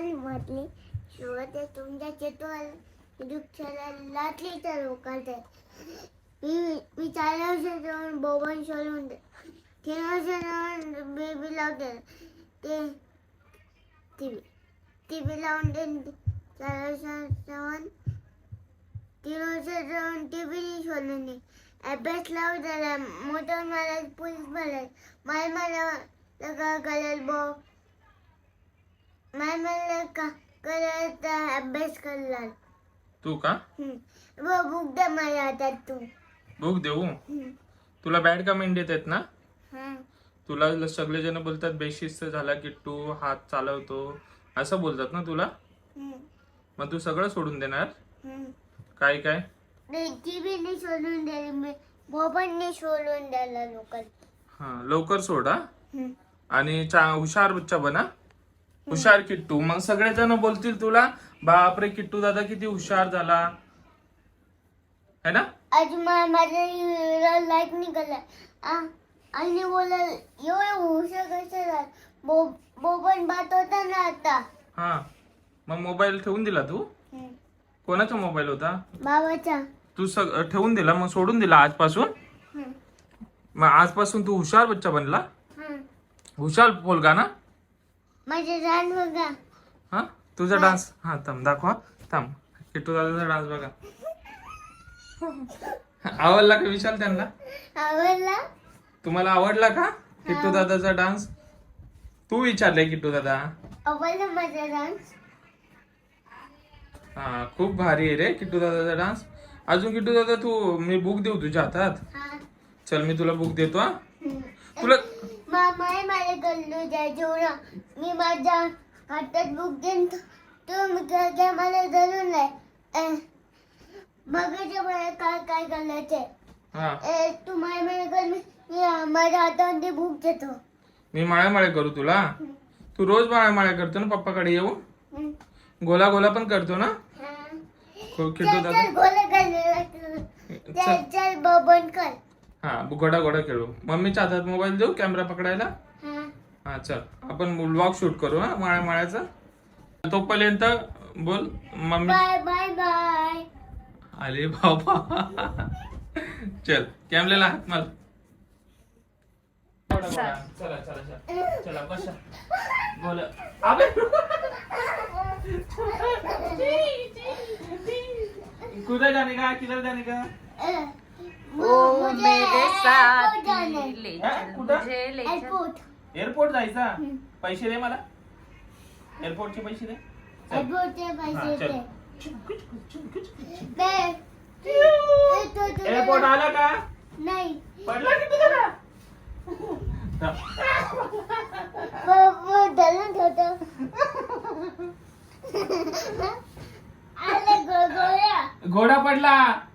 नाही म्हटली सुरुवात तुमच्या चेतवाला दुःखाला लाटली तर लोकांचे. मी मी चार वर्ष जाऊन बोबन सोडून तीन वर्ष जाऊन बेबी लावते. ते टी व्ही टी व्ही लावून ते चार वर्ष जाऊन तीन वर्ष जाऊन टी व्ही सोडून दे. अभ्यास लावू त्याला मोठं मला पोलीस मला माय मला लगा करेल बो मला का करत अभ्यास करणार. तू का? व बुक दे मला आता तू. बुक देऊ? हम्म. तुला बॅड कमेंट येत आहेत ना? हा. तुला ल- सगळेजण बोलतात बेशिस्त झाला किट्टू हात चालवतो. असं बोलतात ना तुला? हम्म. मग तू सगळं सोडून देणार? हम्म. काय काय? नाही टी व्हीने सोडून दिली मी. बोबनने सोडून द्यायला लोक हा लवकर सोड हा. आणि चा हुशार बच्चा बना. हुशार किट्टू. मग सगळेजण बोलतील तुला बापरे किट्टू दादा किती हुशार झाला. है ना? आज मा माझा लाईक निघाला. आ आणि बोला एवढं हुशार कसं झालं? बो बोबन बात होता ना आता. हा. मग मोबाईल ठेवून दिला तू? हम्म. कोणाचा मोबाईल होता? बाबाचा. तू सग ठेवून दिला मग सोडून दिला आजपासून? हम्म. मग आजपासून तू हुशार बच्चा बनला? हम्म. हुशार पोलगा ना? माझे रान बघा. हा? तुझा डान्स हा थांब दाखवा. थांब. किट्टू दादाचा डान्स बघा. आवडला का विचार त्यांना? आवडला? तुम्हाला आवडला का किट्टू दादाचा डान्स तू विचारले किट्टू दादा. आवडला माझा डान्स हा खूप भारी आहे रे किट्टू दादाचा डान्स अजून किट्टू दादा तू मी बुक देऊ तुझ्या हातात? चल मी तुला बुक देतो हा. तुला मामाने मला गल्लू जेवढा मी माझ्या हातात बुक देईन तो मी काय काय मला धरून नाही बघायचं मला काय काय हा. ए, तू माझ्या मला कर मी माझ्या हातामध्ये बुक देतो मी माळ्या करू तुला? तू रोज माळ्या करतो ना पप्पाकडे येऊन? हम्म. गोला गोला पण करतो ना? हा. खो- चल दादा चल गोला कर चल. चल चल बबन कर. हा घोडा घोडा खेळू. मम्मीच्या हातात मोबाईल देऊ कॅमेरा पकडायला? हा. हा चल. आपण ब्लॉग शूट करू हा माळ्या माळ्याचा. तोपर्यंत बोल मम्मी. बाय बाय बाय अरे बाबा. चल कॅमलेला हात मार. चला चला चला चला. बसा. बोल. अबे. कुठे जाणे का? किधर जाणे का? ओ मेरे साथी जाने। ले? चल कुठं? मुझे ले चल एअरपोर्ट एअरपोर्ट जायचा पैसे दे मला. एअरपोर्टचे पैसे दे. चल. एअरपोर्टचे हा, पैसे चल. दे. दे ए, तो- तो- एअरपोर्ट आला का? नाही. पडला की ठेवतो आले गो- गोळ्या. घोडा पडला.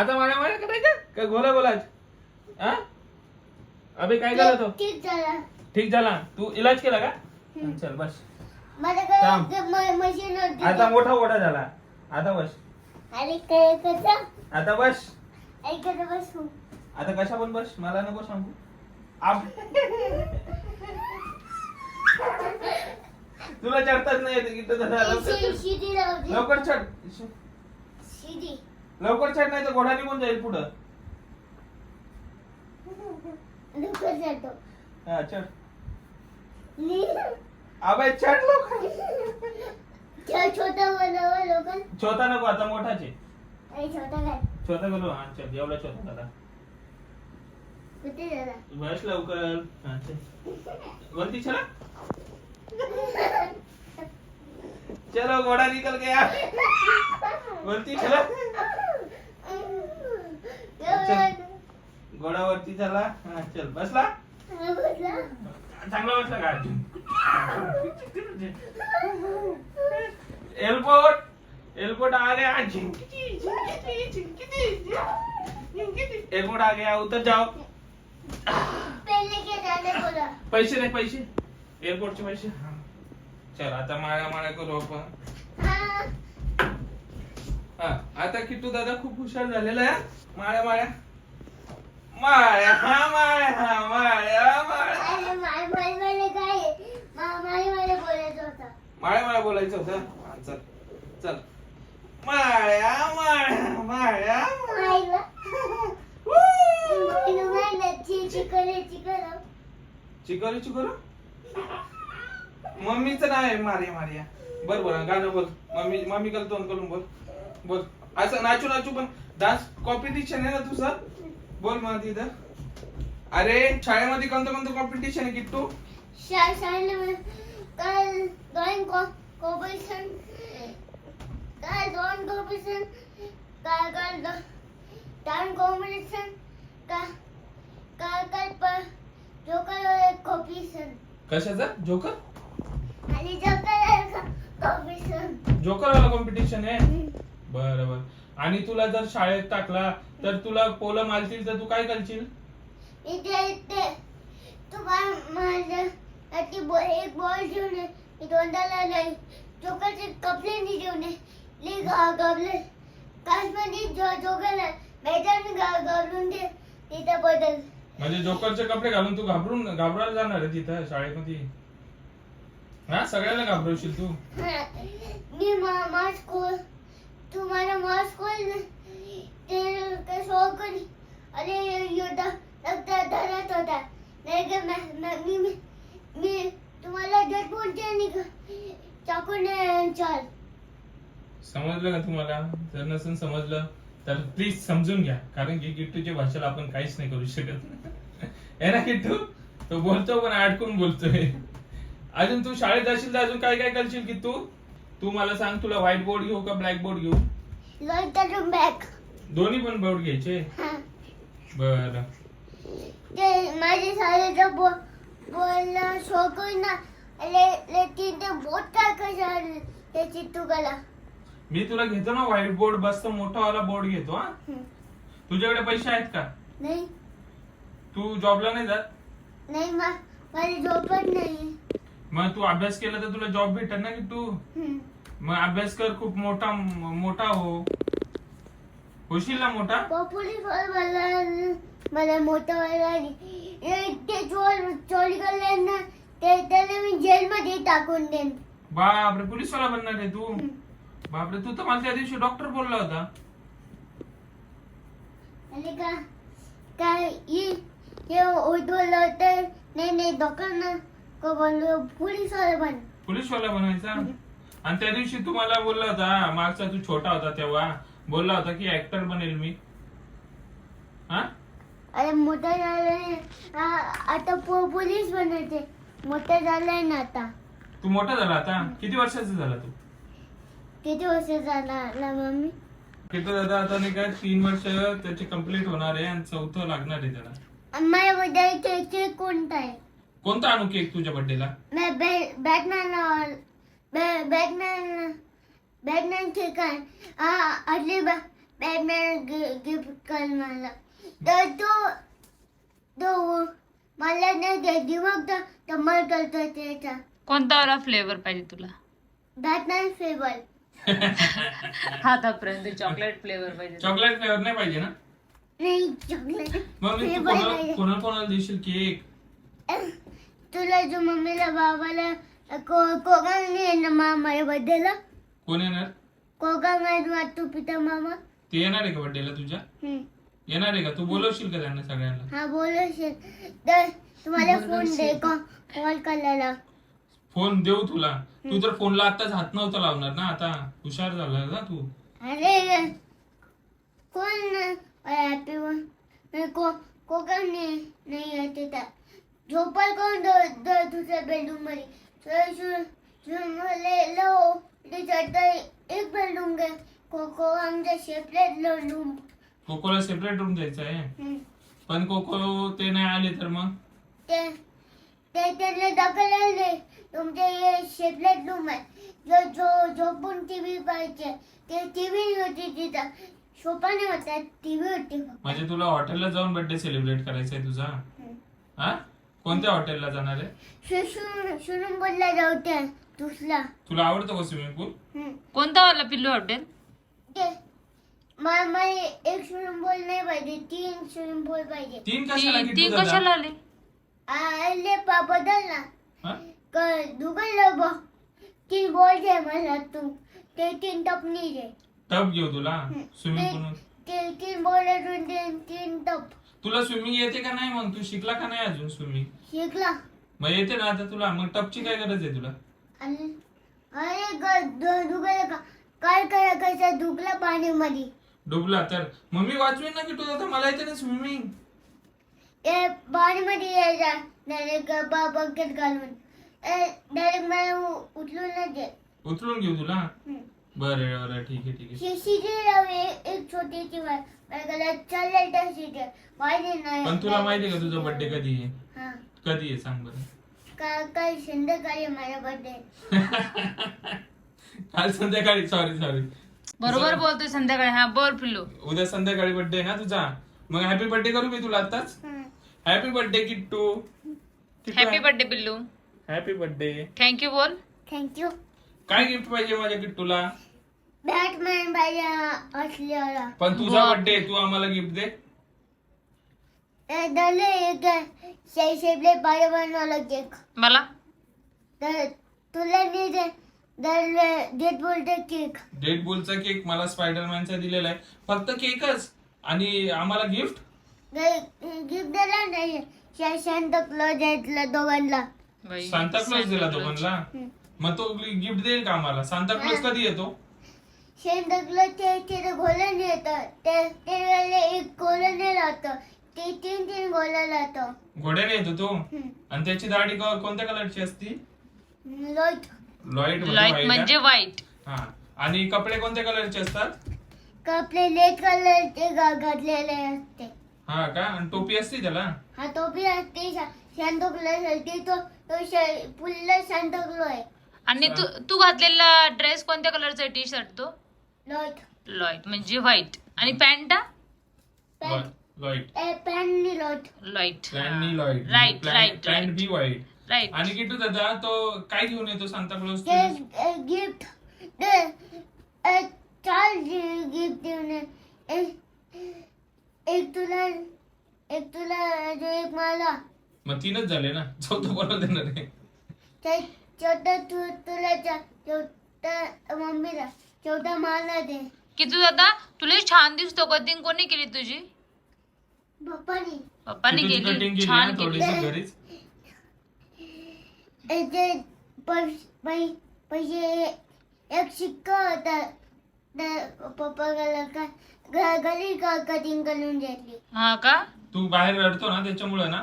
आता मारा मारा करायचं? का गोला गोलाच? हा? अबे काय झालं तो? ठीक झाला. ठीक झाला. तू इलाज केला का? चल बस. थांब. मशीन आता मोठा घोडा झाला. आता बस. अरे काय कसं आता बस. ऐकत बसू. आता कशा पण बस. मला नको सांगू. आप- तुला चढताच नाही येत इथं लवकर- शिडी लावली लवकर चढ. शिडी. लवकर चढ नाही तर घोडा निघून जाईल पुढं. लवकर जातो हा चढ. नी- अबे चढ लवकर. त्या छोटा बनवा लोक छोटा नको आता मोठाचे. छोटा काय? छोटा हा चल एवढा छोटा दादा कुठे झाला बस लवकर. हा, चल. वरती चला. चलो घोड़ा निकल गया. वरती चला. घोडा वरती चला. हा चल. बसला? चांगला बसला का? एयरपोर्ट एयरपोर्ट आ गया एयरपोर्ट आ गया उतर जाओ. पहिले के जाने बोला पैसे दे पैसे. एअरपोर्टचे पैसे. हा. चल आता माळ्या माळ्या करू आपण. हा आता किट्टू दादा खूप हुशार झालेला आहे माळ्या माळ्या. माळ्या हा माळ्या हा माळ्या माळ्या. अरे माय माय मला काय? माय माय मला बोला माळ्या माळ्या बोलायचं होतं? हा, चल चल. माळ्या माळ्या माळ्या मायला! मायला मायला चिकन चिकन चिकरू चिकरू मम्मीचं नाव आहे मारिया मारिया. बर बर गाणं बोल. मम्मी मम्मी कल तोंड करून बोल. बोल. असं नाचू नाचू पण डान्स कॉम्पिटिशन आहे ना तुझं? बोल मग तिथं. अरे शाळेमध्ये कोणतं कोणतं कॉम्पिटिशन आहे किट्टू? काल ड्रॉइंग कॉम्पिटिशन काल ड्रॉइंग कॉम्पिटिशन काल काल डान्स कॉम्पिटिशन काल काल काल जोकर कॉम्पिटिशन कशाचं? जोकर आणि जोकर कॉम्पिटिशन जोकर वाला कॉम्पिटिशन आहे? बरं बरं. आणि तुला जर शाळेत टाकला तर तुला पोलं मारतील तर तू काय करशील? इथे इथे. तुम्हाला माझ्या ती बॉ- एक बॉल घेऊन ये. मी तोंडाला नाही जोकरचे कपडे नाही घेऊन ये. ली गा गाबले काश्मीरी जो जोकर मैदान गा गाबलून दे. तिथं बदल. म्हणजे जोकरचे कपडे घालून तू घाबरून घाबरायला जाणार आहे तिथं शाळेमध्ये? हा सगळ्याला घाबरवशील तू? मी मा खोल तुम्हाला मास खोल ते ते शौक अरे योदा रक्त धरत होता. नाही का मी मी मी तुम्हाला जर बोलते नाही चाकून चाल. समजलं का तुम्हाला? जर नसेल समजलं तर प्लीज समजून घ्या. कारण की किट्टूच्या भाषेला आपण काहीच नाही करू शकत. आहे ना किट्टू? तो बोलतो पण अडकून बोलतोय. अजून तू शाळेत जाशील तर अजून काय काय करशील की तू तू मला सांग तुला व्हाईट बोर्ड घेऊ का ब्लॅक बोर्ड घेऊ? बॅग दोन्ही पण बोर्ड घ्यायचे? हा. बर. शाळेचा बोलला तिथे बोट त्याची तुगाला मी तुला घेतो ना व्हाईट बोर्ड बसत मोठा वाला बोर्ड घेतो हा? तुझ्याकडे पैसे आहेत का? नाही. तू जॉबला नाही जात? नाही माझी झोपत नाही. मग तू अभ्यास केला तर तुला जॉब भेटेल ना की तू. मग अभ्यास कर खूप मोठा मोठा हो. होशील ना मोठा? पपुली फळ मला मला मोठं व्हायला ते चोर चोरी करले ना ते त्याला मी जेलमध्ये टाकून देईन. बापरे पोलीस वाला बनणार आहे तू? बापरे तू तर मला त्या दिवशी डॉक्टर बोलला होता. आणि का काय ये हे उठवलं तर नाही नाही डॉक्टरना को बोललो पोलीस वाला बन. पोलीस वाला बनायचा आणि त्या दिवशी तू मला बोलला होता मागचा तू छोटा होता तेव्हा. बोलला होता की ऍक्टर बनेल मी. हा? अरे मोठा झालाय आता पो- पोलीस बनायचे मोठा झालाय ना आता. तू मोठा झाला आता? किती वर्षाचा झाला तू? किती वर्ष झाला ना मम्मी? किती दादा आता नाही काय तीन वर्ष त्याची कंप्लीट होणार आहे आणि चौथं लागणार आहे त्याला. आणि माझ्या बद्दल केक कोणता आहे? कोणता आणू केक तुझ्या बर्थडेला मैं बैटमैन कारण आ अगली बार बैटमैन गिफ्ट कर मला तर तो तो मला नाही दे दिवस तर तमल करतो त्याचा कोणता वाला फ्लेवर पाहिजे तुला? बॅटमॅन फेवर आतापर्यंत चॉकलेट फ्लेवर पाहिजे. चॉकलेट फ्लेवर नाही पाहिजे ना? नाही चॉकलेट मग मी तू Flavor कोणाला. कोणाला देशील केक तुला जो मम्मीला बाबाला कोकण ना मामा बद्दल कोण येणार? कोकण तू पिता मामा. ते येणार आहे का बर्थडेला तुझ्या? हम्म. येणार आहे का? तू बोलवशील का त्यांना सगळ्यांना? हा बोलो शेत तर तुम्हाला फोन दे कॉल करायला. फोन देऊ तुला. तू तर फोनला आताच हात नव्हता लावणार ना. आता हुशार झाला ना तू. अरे कोण? हॅपी को कोकण नाही येते झोपाय कोण? द- द- दुसऱ्या बेडरूममध्ये? एक बेडरूम गे कोको आमच्या सेपरेट रूम कोकोला सेपरेट रूम द्यायचा आहे? पण कोको ते नाही आले तर मग? ते ते त्याला दाखवलेले तुमचे हे सेपरेट रूम आहे. जो जो झोपून टीव्ही पाहिजे ते टीव्ही होती तिथं. सोफा नाही होता टीव्ही होती. म्हणजे तुला हॉटेलला जाऊन बर्थडे सेलिब्रेट करायचा आहे तुझा हा? कोणत्या हॉटेलला जाणार आहे? पूलला जाऊ त्या दुसरा. तुला आवडतं का स्विमिंग पूल हम्म. कोणता वाला पिल्लू हॉटेल ते. मला मला एक स्विमिंग पूल नाही पाहिजे तीन स्विमिंग पूल पाहिजे. तीन कशाला ती किट्टू ती दादा? कशाला आली? आले पा बदल ना. हा? क- दुकानला ब. तीन बॉल दे मला तू. ते तीन टपनी दे टप घेऊ तुला? स्विमिंग ते पूल ते तीन बॉल अजून तीन टप तुला स्विमिंग येते का नाही मग? तू शिकला का नाही अजून स्विमिंग शिकला. मग येते ना आता तुला. मग टपची काय गरज आहे तुला? आणि अरे ग- द- दुखायला का काय करा कसं दुखला पाण्यामध्ये? डुबला तर. मम्मी वाचवेन ना की तू? आता मला येते ना स्विमिंग ए पाण्यामध्ये यायचा डायरेक्ट बकेट घालून. डायरेक्ट मला उ- उचलून नाही दे उचलून घेऊ तुला? हम्म. बरं बरं ठीक आहे ठीक आहे. शि- शिटी लावे एक छोटीची वाट मला चालेल तर शिटे माहिती नाही. पण तुला माहिती आहे का तुझा बर्थडे कधी आहे? हा. कधी आहे? सांग बरं. का काल संध्याकाळी माझा बर्थडे काल संध्याकाळी सॉरी सॉरी बरोबर बोलतोय संध्याकाळी. हा बोल पिल्लू. उद्या संध्याकाळी बर्थडे ना तुझा? मग हॅपी बर्थडे करू मी तुला आताच happy birthday Kittu. Happy birthday पिल्लू. हॅपी बर्थडे थँक्यू बोल. थँक्यू काय गिफ्ट पाहिजे माझ्या किट्टूला? बॅटमॅन पाहिजे असलेला पण तुझा. बर्थडे तू आम्हाला गिफ्ट दे. दले एक शे शेपले पाय बनवला केक मला? तर तुला दे बोलते केक. डेड बुलचा केक मला स्पायडरमॅनचा दिलेला आहे. फक्त केकच. आणि आम्हाला गिफ्ट गिफ्ट दिला नाही. शांत क्लॉज दोघांना. बाई, सांता क्लॉज दिला तो सांता म्हणला हम्म. मग तो गिफ्ट देईल का आम्हाला? सांता क्लॉज कधी येतो? शांत क्लॉज ते तिथे गोलन येतं. ते ते वेळेला एक गोलन राहतं ते तीन तीन गोलन राहतं घोड्याने येतो तो. आणि त्याची दाढी क- कोणत्या कलरची असती? लोट लॉईट लाइट म्हणजे व्हाईट हा. आणि कपडे कोणत्या कलरचे असतात? कपडे लेट कलरचे घातलेले असते. हा का? आणि टोपी असते त्याला? हा टोपी असते. शांत क्लॉज असते तो तो श- फुल्ल शांत क्लो आहे. आणि तू तू घातलेला ड्रेस कोणत्या कलरचा टी शर्ट तो? लोट लॉईट म्हणजे व्हाईट आणि पॅन्ट प्लॅननी लॉईट right right right be white right आणि किटू दादा तो काय घेऊन येतो सांता क्लॉज गिफ्ट चार गिफ्ट देऊन ये. एक तुला एक तुला जो एक मला. मग तीनच झाले ना. चौथं कोणाला देणार आहे? ते चौथा तू तुला चा- चौथा मम्मीला चौथा मला दे. किती दादा? तुला छान दिसतो कटिंग. कोणी केली तुझी? पप्पानी. पप्पाने केली. कटिंग केली छान ना केली. थोडीशी घरीच. ए, ते पैस- पै- पैसे एक शिक्का होता. त्या पप्पाला का घ- घरी का कटिंग करून घेतली. हा का? तू बाहेर रडतो ना त्याच्यामुळे ना.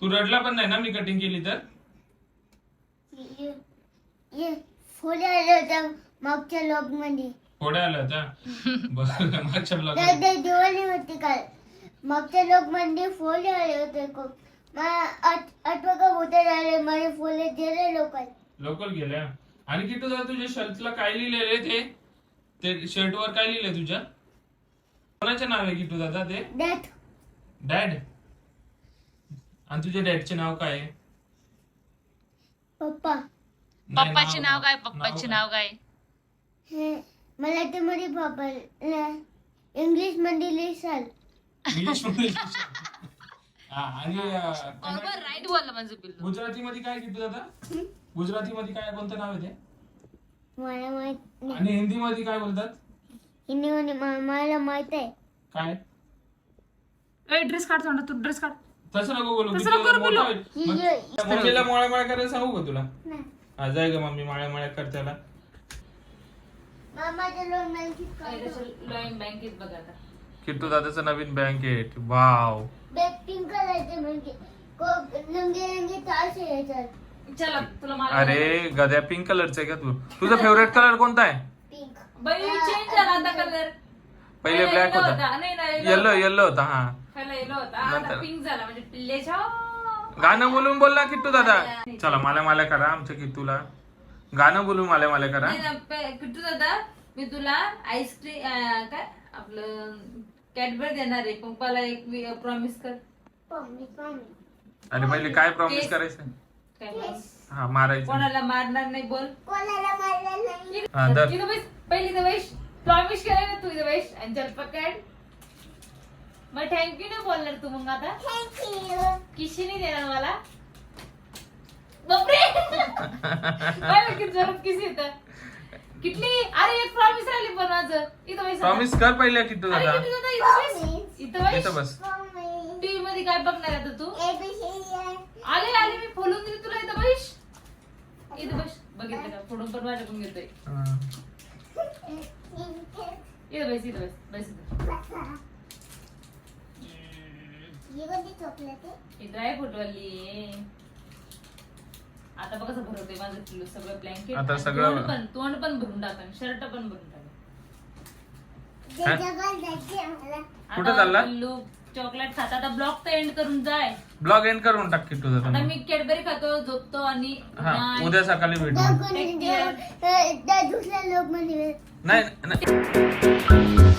तू रडला पण नाही ना मी कटिंग केली तर? ये ये फुले आले होत्या मागच्या लॉकमध्ये थोड्या आला होता बरं मागच्या ब्लॉग त्या त्या दिवाळी होती काल. मागच्या लॉकमध्ये फुले आले होते खूप. मला आठ आठवा का होते झाले माझे फुले दिले लोक लोकल गेल्या आणि किटू दादा तुझ्या शर्टला काय लिहिलेले ते? ते शर्ट वर काय लिहिलंय तुझ्या? कोणाचे नाव आहे किटू दादा ते? दॅट डॅड आणि तुझ्या डॅडचे नाव काय आहे? पप्पा. नाही, पप्पाचे नाव काय? पप्पाचे नाव काय? हे मला ते मध्ये पप्पा इंग्लिशमध्ये लिहिसाल इंग्लिश मध्ये हा, आणि अं, बरोबर राईट बोलला माझं पिल्लू गुजराती मध्ये काय किटू दादा गुजराती मध्ये काय कोणतं नाव आहे ते? मला माहीत नाही. आणि हिंदी मध्ये काय बोलतात? हिंदी मध्ये मा- मला माहीत आहे. काय? ड्रेस काढ तोंडा तू ड्रेस काढ. तसं नको बोलू. तसं नको बोलू. ही मम्मीला मोळ्या मोळ्या करायला सांगू का तुला? नाही. हा जाय ग मम्मी माळ्या माळ्या कर त्याला मामाच्या. बँकेत बघ आता. किट्टू दादाचं नवीन बँकेट वाव बॅग पिंक कलरचे म्हणजे. को- चला तुला अरे गद्या पिंक कलरचा आहे का तू? तुझा फेवरेट कलर कोणता आहे? पिंक बाई चेंज झाला आता कलर पहिले ब्लॅक होता. नाही नाही येलो येलो होता हा. पहिला येलो होता नंतर. आता पिंक झाला म्हणजे पिल्लेच्या गाणं बोलून बोल ना किट्टू दादा चला माल्या माल्या करा आमच्या किट्टूला गाणं बोलून माल्या माल्या करा किट्टू दादा मी तुला आईस्क्रीम काय आपलं कॅडबरी देणार आहे पप्पाला एक प्रॉमिस कर पम्मी आणि पहिले काय प्रॉमिस. करायचं काय? हा मारायचं कोणाला मारणार नाही बोल कोणाला मारलं नाही हा बैस पहिली तर प्रॉमिस केलं ना तू इथं बैस आणि चल पकड मग थँक्यू नाही बोलणार तू मग आता? थँक्यू किशी नाही देणार मला? बापरे! काय किती जोरात किस येत? किटली अरे एक प्रॉमिस राहिली पण माझं. इथं. प्रॉमिस कर पहिल्या किट्टू दादा. इथं बस. इथं बस. टीव्ही मध्ये काय बघणार आता तू? आहे. आले आले मी फोडून दिली तुला इथं बस. इथं बस. बघितलं का? फोडून पण माझ्याकडून घेतोय. हा. इथं बस इथं बस. बस इथं. ही कोणती चॉकलेट आहे? ही आता बघ कसं भरवतोय माझं किलो सगळं ब्लँकेट आता सगळं- तोंड पण तोंड पण भरून टाकन शर्ट पण भरून टाकन हा? जायचे मला. कुठं चालला? लूक चॉकलेट खाता आता ब्लॉक तर एंड करून जाय ब्लॉग एंड करून टाक किट्टू दादा आता. मी कॅडबरी खातो झोपतो आणि हा नाही. उद्या सकाळी भेटू कोणी- Take care. दुसऱ्या लोक नाही नाही